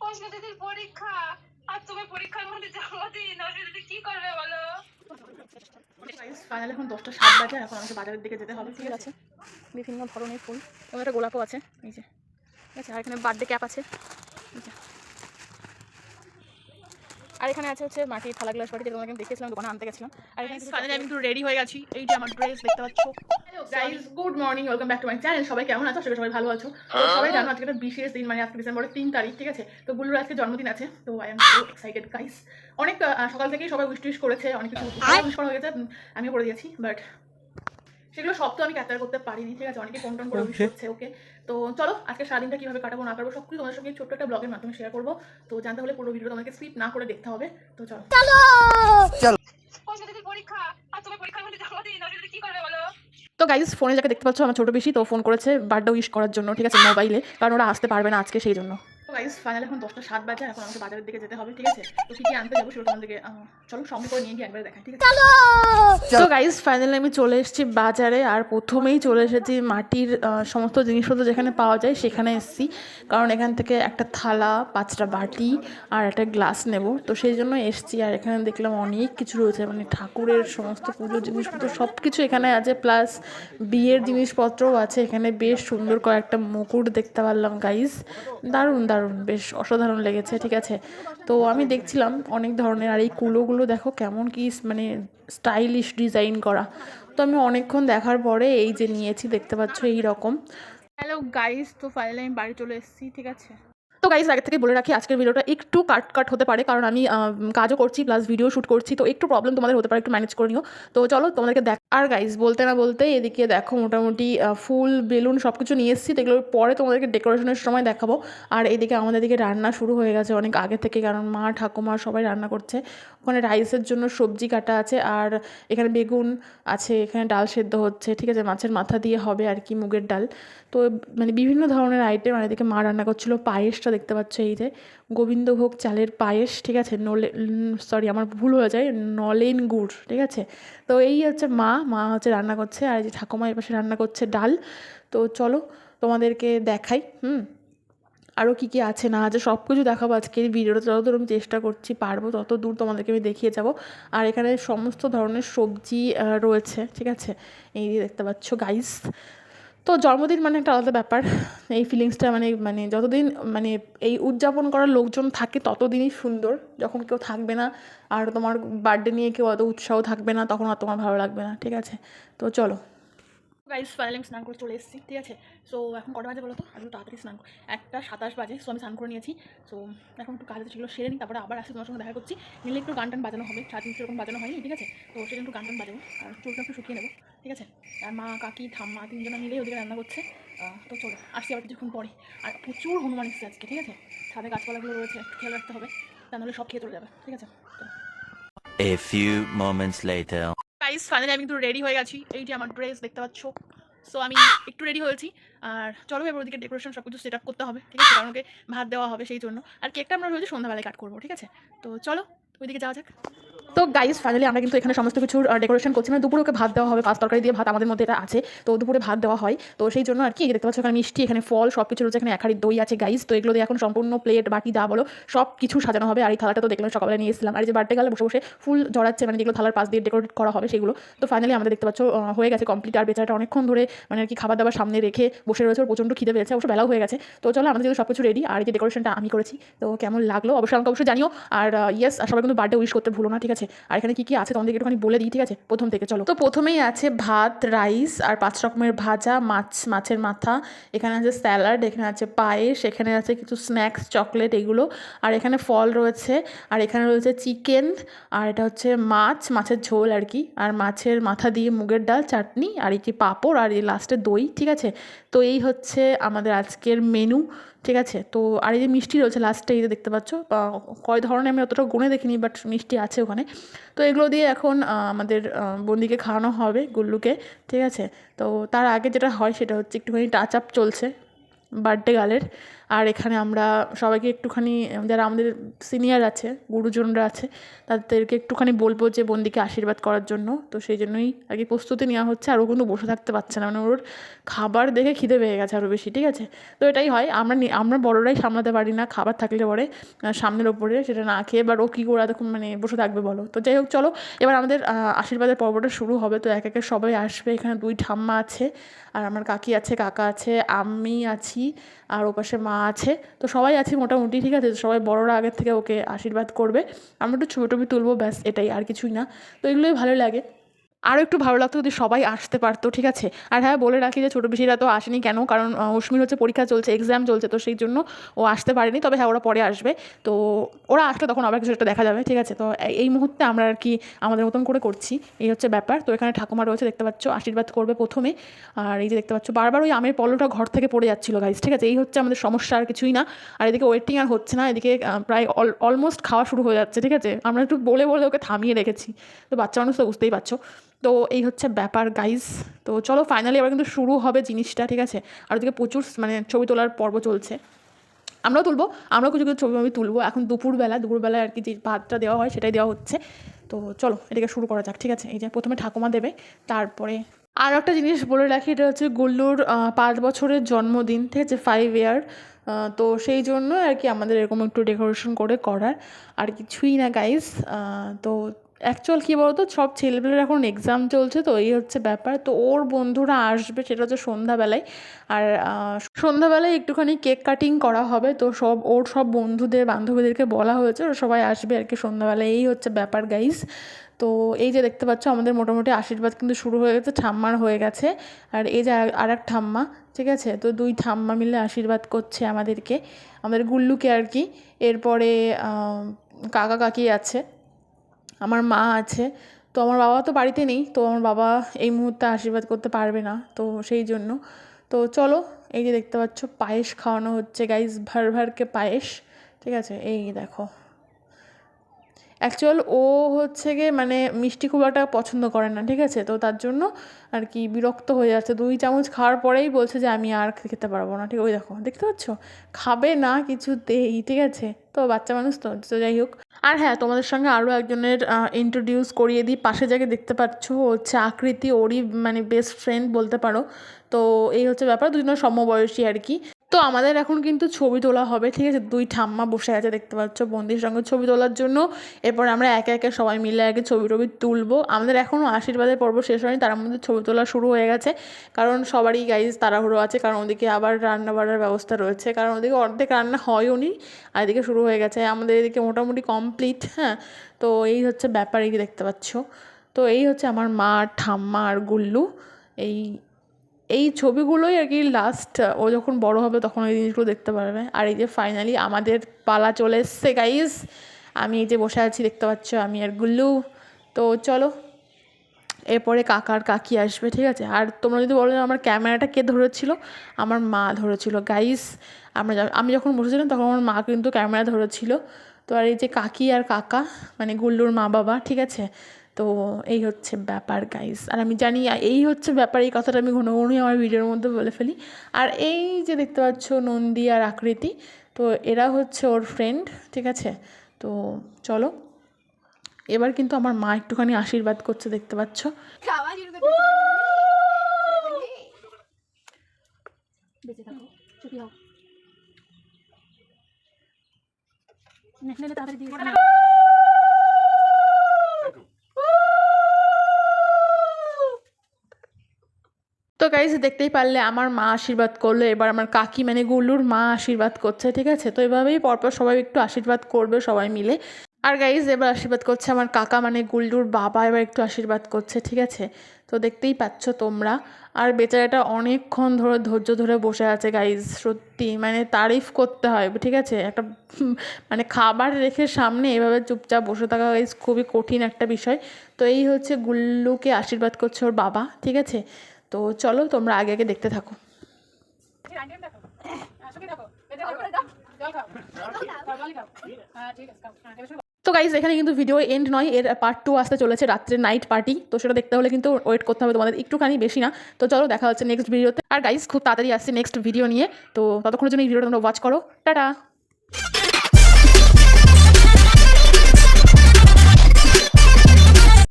অস্মিতা দিদির পরীক্ষা। আর তুমি পরীক্ষার মধ্যে কি করবে বলো? ফাইনাল এখন দশটা সাত বাজে এখন আমাকে বাজারের দিকে যেতে হবে ঠিক আছে? বিভিন্ন ধরনের ফুল এবং একটা গোলাপও আছে এই যে। ঠিক আছে আর এখানে বার্থডে ক্যাপ আছে এই যে। আর এখানে আছে হচ্ছে মাটির থালা গ্লাস বাটি যেটা তোমাকে আমি দেখেছিলাম দোকানে আনতে গেছিলাম। আর এখানে ফাইনালি আমি একটু রেডি হয়ে গেছি। এই যে আমার ড্রেস দেখতে পাচ্ছ? Guys good morning welcome back to my channel সবাই কেমন আছো? আশা করি সবাই ভালো আছো। তো সবাই জানো আজকে একটা বিশেষ দিন মানে আজকে ডিসেম্বরের তিন তারিখ ঠিক আছে? তো গুল্লুর আজকে জন্মদিন আছে তো I am so excited guys অনেক সকাল থেকেই সবাই উইশ টুইশ করেছে অনেক কিছু উইশ করা হয়ে গেছে আমিও করে দিয়েছি বাট সেগুলো সব তো আমি ক্যাপচার করতে পারিনি ঠিক আছে? অনেকে ফোন টোন করে উইশ করছে ওকে তো চলো আজকে সারাদিনটা কীভাবে কাটাবো না কাটবো সব কিছু তোমাদের সঙ্গে ছোট্ট একটা ব্লগের মাধ্যমে শেয়ার করব। তো জানতে হলে পুরো ভিডিও তোমাকে স্কিপ না করে দেখতে হবে। তো চলো। চলো! পরীক্ষা। আর তুমি পরীক্ষার মধ্যে জন্মদিন অস্মিতা দিদি কি করবে বলো? তো গাইজ ফোনে যাকে দেখতে পাচ্ছ আমার ছোটো বেশি তো ফোন করেছে বার্থডে উইশ করার জন্য ঠিক আছে মোবাইলে কারণ ওরা আসতে পারবে না আজকে সেই জন্য। গাইজ ফাইনাল এখন দশটা সাত বাজে এখন আমাকে বাজারের দিকে যেতে হবে ঠিক আছে? তো কী কী আনতে যাব সেটা তোমাদেরকে চলো সঙ্গে করে নিয়ে গিয়ে একবার দেখাই ঠিক আছে? তো গাইজ ফাইনালি আমি চলে এসেছি বাজারে আর প্রথমেই চলে এসেছি মাটির সমস্ত জিনিসপত্র যেখানে পাওয়া যায় সেখানে এসেছি। কারণ এখান থেকে একটা থালা পাঁচটা বাটি আর একটা গ্লাস নেব। তো সেই জন্য এসেছি আর এখানে দেখলাম অনেক কিছু রয়েছে মানে ঠাকুরের সমস্ত পুজোর জিনিসপত্র সব কিছু এখানে আছে প্লাস বিয়ের জিনিসপত্রও আছে। এখানে বেশ সুন্দর কয়েকটা মুকুট দেখতে পারলাম গাইজ দারুণ দারুণ। বেশ অসাধারণ লেগেছে, ঠিক আছে? তো আমি দেখছিলাম অনেক ধরনের, আর এই কুলোগুলো দেখো কেমন কি মানে স্টাইলিশ ডিজাইন করা। তো আমি অনেকক্ষণ দেখার পরে এই যে নিয়েছি, দেখতে পাচ্ছ এই রকম হ্যালো গাইস তো ফাইনালি আমি বাড়ি চলে এসেছি, ঠিক আছে? তো গাইস আগে থেকে বলে রাখি, আজকের ভিডিওটা একটু কাট কাট হতে পারে, কারণ আমি কাজও করছি প্লাস ভিডিও শ্যুট করছি, তো একটু প্রবলেম তোমাদের হতে পারে, একটু ম্যানেজ করে নিও। তো চলো তোমাদেরকে দেখ আর গাইস বলতে না বলতে এদিকে দেখো মোটামুটি ফুল, বেলুন সব কিছু নিয়ে এসেছি। এগুলো পরে তোমাদেরকে ডেকোরেশনের সময় দেখাবো। আর এদিকে আমাদের দিকে রান্না শুরু হয়ে গেছে অনেক আগে থেকে, কারণ মা, ঠাকুমা সবাই রান্না করছে। ওখানে রাইসের জন্য সবজি কাটা আছে, আর এখানে বেগুন আছে, এখানে ডাল সেদ্ধ হচ্ছে, ঠিক আছে? মাছের মাথা দিয়ে হবে আর কি মুগের ডাল। তো মানে বিভিন্ন ধরনের আইটেম আর এদিকে মা রান্না করছিল, পায়েসটা দেখতে পাচ্ছ এই যে। গোবিন্দভোগ চালের পায়েস, ঠিক আছে? নলে সরি আমার ভুল হয়ে যায়, নলেন গুড়, ঠিক আছে? তো এই হচ্ছে মা মা হচ্ছে রান্না করছে, আর যে ঠাকুমা এই পাশে রান্না করছে ডাল। তো চলো তোমাদেরকে দেখাই, হুম? আরও কী কী আছে, না আছে সব কিছু দেখাবো আজকের ভিডিওটা যতদূর আমি চেষ্টা করছি পারব, তত দূর তোমাদেরকে আমি দেখিয়ে যাব। আর এখানে সমস্ত ধরনের সবজি রয়েছে, ঠিক আছে? এই দেখতে পাচ্ছ গাইস তো জন্মদিন মানে একটা আলাদা ব্যাপার। এই ফিলিংসটা মানে মানে যতদিন মানে এই উদযাপন করার লোকজন থাকে ততদিনই সুন্দর। যখন কেউ থাকবে না আর তোমার বার্থডে নিয়ে কেউ অত উৎসাহ থাকবে না, তখন আর তোমার ভালো লাগবে না, ঠিক আছে? তো চলো। গাইস ফাইনালি আমি স্নান করে চলে এসেছি, ঠিক আছে? সো এখন কটা বাজে বলো তো একটু তাড়াতাড়ি স্নান একটা সাতাশ বাজে সো আমি স্নান করে নিয়েছি। সো এখন একটু কাজ আছে সেগুলো সেরে নিই তারপরে আবার আসি তোমার সঙ্গে দেখা করছি। নিলে একটু গান টান বাজানো হবে সাত সেরকম বাজানো হয়নি, ঠিক আছে? তো সেটা একটু গান টান বাজাবো, আর চুলটা একটু শুকিয়ে নেব, ঠিক আছে? আর মা, কাকি, ঠাম্মা তিনজনে মিলে ওদিকে রান্না করছে। তো চলো, আসছি আবার কিছুক্ষণ পরে। আর প্রচুর হনুমান এসেছে আজকে, ঠিক আছে? ছাদে গাছপালাগুলো রয়েছে, একটু খেয়াল রাখতে হবে। তা নাহলে সব খেয়ে চলে যাবে, ঠিক আছে? A few moments later. Guys finally আমি একটু রেডি হয়ে গেছি। এইটি আমার ড্রেস দেখতে পাচ্ছ? সো আমি একটু রেডি হয়েছি। আর চলো এবার ওদিকে ডেকোরেশন সব কিছু সেট আপ করতে হবে, ঠিক আছে? কারণ ওকে ভাত দেওয়া হবে সেই জন্য। আর কেকটা আমরা ভেবেছি সন্ধ্যাবেলায় কাট করব, ঠিক আছে? তো চলো, ওইদিকে যাওয়া যাক। তো গাইস ফাইনালি আমরা কিন্তু এখানে সমস্ত কিছুর ডেকোরেশন করছি। মানে দুপুরে ওকে ভাত দেওয়া হবে পাঁচ তরকারি দিয়ে ভাত আমাদের মধ্যে এটা আছে। তো দুপুরে ভাত দেওয়া হয়। তো সেই জন্য আর কি দেখতে পাচ্ছ এখানে মিষ্টি, এখানে ফল সব কিছু রয়েছে। এখানে এক হাঁড়ি দই আছে গাইস তো এগুলো দিয়ে এখন সম্পূর্ণ প্লেট বাটি, যা বলো সব কিছু সাজানো হবে। আর এই থালাটা তো দেখলাম সকালে নিয়ে এসেছিলাম। আর যে বার্থডে গেলে বসে বসে ফুল জড়াচ্ছে মানে যেগুলো থালার পাশ দিয়ে ডেকোরেট করা হবে সেগুলো। তো ফাইনালি আমাদের দেখতে পাচ্ছ হয়ে গেছে কমপ্লিট আর বেচারাটা অনেকক্ষণ ধরে মানে আর কি খাবার দাবার সামনে রেখে বসে রয়েছে। প্রচণ্ড খিদে পেয়েছে। অবশ্য বেলাও হয়ে গেছে। তো চলো আমাদের যেহেতু সব কিছু রেডি আর এই যে ডেকোরেশনটা আমি করেছি, তো কেমন লাগল? অবশ্যই আমাকে অবশ্যই জানিও। আর ইয়েস আর সবাই কিন্তু বার্থডে উইশ করতে ভুলো না, ঠিক আছে? আর এখানে কি কি আছে তোমাদেরকে একটুখানি বলে দিই, ঠিক আছে? প্রথম থেকে, চলো। তো প্রথমেই আছে ভাত, রাইস আর পাঁচ রকমের ভাজা, মাছ, মাছের মাথা। এখানে আছে স্যালাড, এখানে আছে পায়েস, এখানে আছে কিছু স্ন্যাক্স, চকলেট এগুলো। আর এখানে ফল রয়েছে, আর এখানে রয়েছে চিকেন, আর এটা হচ্ছে মাছ, মাছের ঝোল আর কি। আর মাছের মাথা দিয়ে মুগের ডাল, চাটনি, আর এই কি পাঁপড়, আর এই লাস্টে দই, ঠিক আছে? তো এই হচ্ছে আমাদের আজকের মেনু ঠিক আছে? তো আর এই যে মিষ্টি রয়েছে লাস্টে এই যে দেখতে পাচ্ছ কয় ধরনের আমি অতটা গুনে দেখিনি বাট মিষ্টি আছে ওখানে। তো এগুলো দিয়ে এখন আমাদের বন্দিকে খাওয়ানো হবে গুল্লুকে, ঠিক আছে? তো তার আগে যেটা হয় সেটা হচ্ছে একটুখানি টাচ আপ চলছে বার্থডে গালের আর এখানে আমরা সবাইকে একটুখানি, যারা আমাদের সিনিয়র আছে, গুরুজনরা আছে, তাদেরকে একটুখানি বলব যে বন্দিকে আশীর্বাদ করার জন্য। তো সেই জন্যই আর কি প্রস্তুতি নেওয়া হচ্ছে, আর ও কিন্তু বসে থাকতে পারছে না। মানে ওর খাবার দেখে খিদে পেয়ে গেছে আরও বেশি, ঠিক আছে? তো এটাই হয়, আমরা আমরা বড়রাই সামলাতে পারি না, খাবার থাকলে পরে সামনের ওপরে সেটা না খেয়ে, এবার ও কী করে এতক্ষণ মানে বসে থাকবে বলো? তো যাই হোক, চলো, এবার আমাদের আশীর্বাদের পর্বটা শুরু হবে। তো এক একে সবাই আসবে, এখানে দুই ঠাম্মা আছে, আর আমার কাকি আছে, কাকা আছে, আমি আছি, আর ওপাশে মা আছে। তো সবাই আছে মোটামুটি, ঠিক আছে? সবাই বড়রা আগের থেকে ওকে আশীর্বাদ করবে। আমরা একটু ছবি টবি তুলবো, ব্যাস এটাই, আর কিছুই না। তো এগুলোই ভালো লাগে। আরও একটু ভালো লাগতো যদি সবাই আসতে পারতো, ঠিক আছে? আর হ্যাঁ বলে রাখি যে ছোটো পিসিরা তো আসেনি কেন? কারণ অশ্মির হচ্ছে পরীক্ষা চলছে এক্সাম চলছে, তো সেই জন্য ও আসতে পারেনি। তবে হ্যাঁ ওরা পরে আসবে। তো ওরা আসলে তখন আবার কিছু একটা দেখা যাবে, ঠিক আছে? তো এই- মুহূর্তে আমরা আর কি আমাদের মতন করে করছি। এই হচ্ছে ব্যাপার। তো এখানে ঠাকুমা রয়েছে, দেখতে পাচ্ছ, আশীর্বাদ করবে প্রথমে। আর এই যে দেখতে পাচ্ছ, বারবার ওই আমের পলোটা ঘর থেকে পড়ে যাচ্ছিল গাইজ ঠিক আছে? এই হচ্ছে আমাদের সমস্যা, আর কিছুই না। আর এদিকে ওয়েটিং আর হচ্ছে না, এদিকে প্রায় অলমোস্ট খাওয়া শুরু হয়ে যাচ্ছে, ঠিক আছে? আমরা একটু বলে বলে ওকে থামিয়ে রেখেছি। তো বাচ্চা মানুষ তো বুঝতেই পারছ। তো এই হচ্ছে ব্যাপার গাইজ তো চলো ফাইনালি এবার কিন্তু শুরু হবে জিনিসটা, ঠিক আছে? আর ওদিকে প্রচুর মানে ছবি তোলার পর্ব চলছে। আমরাও তুলবো, আমরাও কিছু কিছু ছবি আমি তুলবো। এখন দুপুরবেলা দুপুরবেলায় আর কি যে ভাতটা দেওয়া হয় সেটাই দেওয়া হচ্ছে। তো চলো, এটাকে শুরু করা যাক, ঠিক আছে? এই যে প্রথমে ঠাকুমা দেবে, তারপরে আর একটা জিনিস বলে রাখি, এটা হচ্ছে গুল্লুর পাঁচ বছরের জন্মদিন, ঠিক আছে? ফাইভ ইয়ার তো সেই জন্য আর কি আমাদের এরকম একটু ডেকোরেশন করে করার। আর কিছুই না গাইজ তো অ্যাকচুয়াল কী বলতো? সব ছেলেপেলের এখন এক্সাম চলছে তো, এই হচ্ছে ব্যাপার। তো ওর বন্ধুরা আসবে, সেটা হচ্ছে সন্ধ্যাবেলায়। আর সন্ধ্যাবেলায় একটুখানি কেক কাটিং করা হবে। তো সব, ওর সব বন্ধুদের, বান্ধবীদেরকে বলা হয়েছে, ওরা সবাই আসবে আর কি সন্ধ্যাবেলায়। এই হচ্ছে ব্যাপার গাইস তো এই যে দেখতে পাচ্ছ, আমাদের মোটামুটি আশীর্বাদ কিন্তু শুরু হয়ে গেছে, ঠাম্মার হয়ে গেছে। আর এই যে আর এক ঠাম্মা, ঠিক আছে? তো দুই ঠাম্মা মিলে আশীর্বাদ করছে আমাদেরকে, আমাদের গুল্লুকে আর কি। এরপরে কাকা কাকি আছে। আমার মা আছে। তো আমার বাবা তো বাড়িতে নেই, তো আমার বাবা এই মুহূর্তে আশীর্বাদ করতে পারবে না, তো সেই জন্য। তো চলো, এই যে দেখতে পাচ্ছ, পায়েস খাওয়ানো হচ্ছে। গাইস ভার ভারকে পায়েস। ঠিক আছে? এই দেখো। অ্যাকচুয়াল ও হচ্ছে গিয়ে মানে মিষ্টি খুব একটা পছন্দ করে না, ঠিক আছে? তো তার জন্য আর কি বিরক্ত হয়ে যাচ্ছে। দুই চামচ খাওয়ার পরেই বলছে যে, আমি আর খেতে পারব না। ঠিক, ওই দেখো, দেখতে পাচ্ছ? খাবে না কিছু কিছুতেই, ঠিক আছে? তো বাচ্চা মানুষ তো তো যাই হোক। আর হ্যাঁ তোমাদের সঙ্গে আরও একজনের ইন্ট্রোডিউস করিয়ে দিই। পাশে যাকে দেখতে পাচ্ছ হচ্ছে আকৃতি, ওরই মানে বেস্ট ফ্রেন্ড বলতে পারো। তো এই হচ্ছে ব্যাপার, দুজনের সমবয়সী আর কি। তো আমাদের এখন কিন্তু ছবি তোলা হবে, ঠিক আছে? দুই ঠাম্মা বসে আছে, দেখতে পাচ্ছ, বন্দির সঙ্গে ছবি তোলার জন্য। এরপর আমরা একে একে সবাই মিলে আগে ছবি টবি তুলবো। আমাদের এখনও আশীর্বাদের পর্ব শেষ হয়নি, তার মধ্যে ছবি তোলা শুরু হয়ে গেছে। কারণ সবারই গাইজ তাড়াহুড়ো আছে, কারণ ওদিকে আবার রান্না বাড়ার ব্যবস্থা রয়েছে। কারণ ওদিকে অর্ধেক রান্না হয়ও নি, আর এদিকে শুরু হয়ে গেছে। আমাদের এদিকে মোটামুটি কমপ্লিট হ্যাঁ? তো এই হচ্ছে ব্যাপার, এই দেখতে পাচ্ছ। তো এই হচ্ছে আমার মা, ঠাম্মা আর গুল্লু। এই এই ছবিগুলোই আর কি লাস্ট ও যখন বড় হবে তখন ওই জিনিসগুলো দেখতে পারবে। আর এই যে ফাইনালি আমাদের পালা চলে এসছে গাইজ আমি এই যে বসে আছি, দেখতে পাচ্ছ আমি আর গুল্লু। তো চলো, এরপরে কাকার কাকি আসবে, ঠিক আছে? আর তোমরা যদি বলো আমার ক্যামেরাটা কে ধরেছিল? আমার মা ধরেছিল গাইস আমরা আমি যখন বসেছিলাম তখন আমার মা কিন্তু ক্যামেরা ধরেছিল। তো আর এই যে কাকি আর কাকা মানে গুল্লুর মা বাবা ঠিক আছে? তো এই হচ্ছে ব্যাপার গাইস আর আমি জানি, এই হচ্ছে ব্যাপার, এই কথাটা আমি ঘন ঘনই আমার ভিডিওর মধ্যে বলে ফেলি। আর এই যে দেখতে পাচ্ছ নন্দী আর আকৃতি, তো এরা হচ্ছে ওর ফ্রেন্ড ঠিক আছে? তো চলো, এবার কিন্তু আমার মা একটুখানি আশীর্বাদ করছে, দেখতে পাচ্ছ। তাড়াতাড়ি দিয়ে তো গাইজ দেখতেই পারলে আমার মা আশীর্বাদ করল, এবার আমার কাকি মানে গুল্লুর মা আশীর্বাদ করছে, ঠিক আছে? তো এভাবেই পরপর সবাই একটু আশীর্বাদ করবে সবাই মিলে। আর গাইজ এবার আশীর্বাদ করছে আমার কাকা মানে গুল্লুর বাবা, এবার একটু আশীর্বাদ করছে, ঠিক আছে? তো দেখতেই পাচ্ছ তোমরা। আর বেচারাটা অনেকক্ষণ ধরে, ধৈর্য ধরে বসে আছে গাইজ সত্যি মানে তারিফ করতে হয়, ঠিক আছে? একটা মানে খাবার রেখে সামনে এভাবে চুপচাপ বসে থাকা গাইজ খুবই কঠিন একটা বিষয়। তো এই হচ্ছে গুল্লুকে আশীর্বাদ করছে ওর বাবা, ঠিক আছে? তো চলো তোমরা আগে আগে দেখতে থাকো। হ্যাঁ। হ্যাঁ, করো। তো গাইজ এখানে কিন্তু ভিডিও এন্ড নয় এর পার্ট টু আসতে চলেছে রাত্রে নাইট পার্টি তো সেটা দেখতে হলে কিন্তু ওয়েট করতে হবে তোমাদের। একটুখানি বেশি না। তো চলো দেখা হচ্ছে নেক্সট ভিডিওতে আর গাইজ খুব তাড়াতাড়ি আসছে নেক্সট ভিডিও নিয়ে। তো ততক্ষণের জন্য এই ভিডিওটা তোমরা ওয়াচ করো। টাটা!